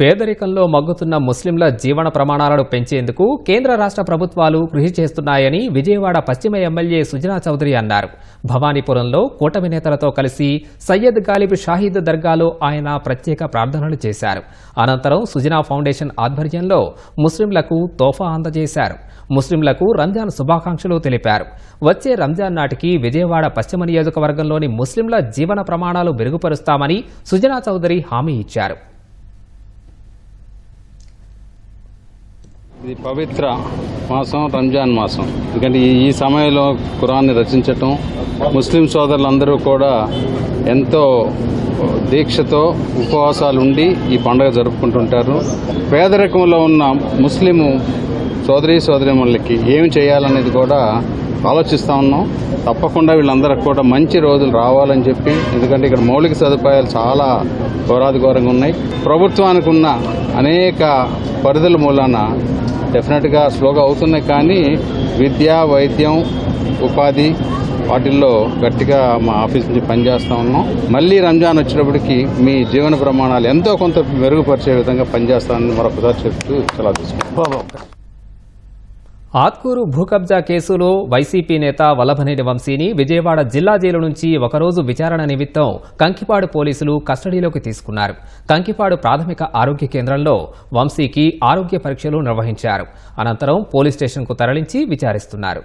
పేదరికంలో మగ్గుతున్న ముస్లింల జీవన ప్రమాణాలను పెంచేందుకు కేంద్ర రాష్ట్ర ప్రభుత్వాలు కృషి చేస్తున్నాయని విజయవాడ పశ్చిమ ఎమ్మెల్యే సుజనా చౌదరి అన్నారు. భవానీపురంలో కూటమి నేతలతో కలిసి సయ్యద్ గాలిబ్ షాహీద్ దర్గాలో ఆయన ప్రత్యేక ప్రార్థనలు చేశారు. అనంతరం సుజనా ఫౌండేషన్ ఆధ్వర్యంలో ముస్లింలకు తోఫా అందజేశారు. ముస్లింలకు రంజాన్ శుభాకాంక్షలు తెలిపారు. వచ్చే రంజాన్ నాటికి విజయవాడ పశ్చిమ నియోజకవర్గంలోని ముస్లింల జీవన ప్రమాణాలు మెరుగుపరుస్తామని సుజనా చౌదరి హామీ ఇచ్చారు. ఇది పవిత్ర మాసం రంజాన్ మాసం. ఎందుకంటే ఈ- సమయంలో కురాన్ని రచించటం ముస్లిం సోదరులందరూ కూడా ఎంతో దీక్షతో ఉపవాసాలు ఉండి ఈ పండుగ జరుపుకుంటుంటారు. పేదరికంలో ఉన్న ముస్లిము సోదరీ సోదరిమణులకి ఏమి చేయాలనేది కూడా ఆలోచిస్తూ ఉన్నాం. తప్పకుండా వీళ్ళందరికి కూడా మంచి రోజులు రావాలని చెప్పి ఎందుకంటే ఇక్కడ మౌలిక సదుపాయాలు చాలా ఘోరాది ఘోరంగా ఉన్నాయి. ప్రభుత్వానికి ఉన్న అనేక పరిధుల మూలాన డెఫినెట్గా స్లోగా అవుతున్నాయి. కానీ విద్య వైద్యం ఉపాధి వాటిల్లో గట్టిగా మా ఆఫీస్ నుంచి పనిచేస్తూ ఉన్నాం. మళ్ళీ రంజాన్ వచ్చినప్పటికీ మీ జీవన ప్రమాణాలు ఎంతో కొంత మెరుగుపరిచే విధంగా పనిచేస్తానని మరొకసారి చెప్తూ చాలా తీసుకుంటాం ఆత్కూరు భూకబ్జా కేసులో వైసీపీ నేత వల్లభనేని వంశీని విజయవాడ జిల్లా జైలు నుంచి ఒకరోజు విచారణ నిమిత్తం కంకిపాడు పోలీసులు కస్టడీలోకి తీసుకున్నారు. కంకిపాడు ప్రాథమిక ఆరోగ్య కేంద్రంలో వంశీకి ఆరోగ్య పరీక్షలు నిర్వహించారు. అనంతరం పోలీస్ స్టేషన్కు తరలించి విచారిస్తున్నారు.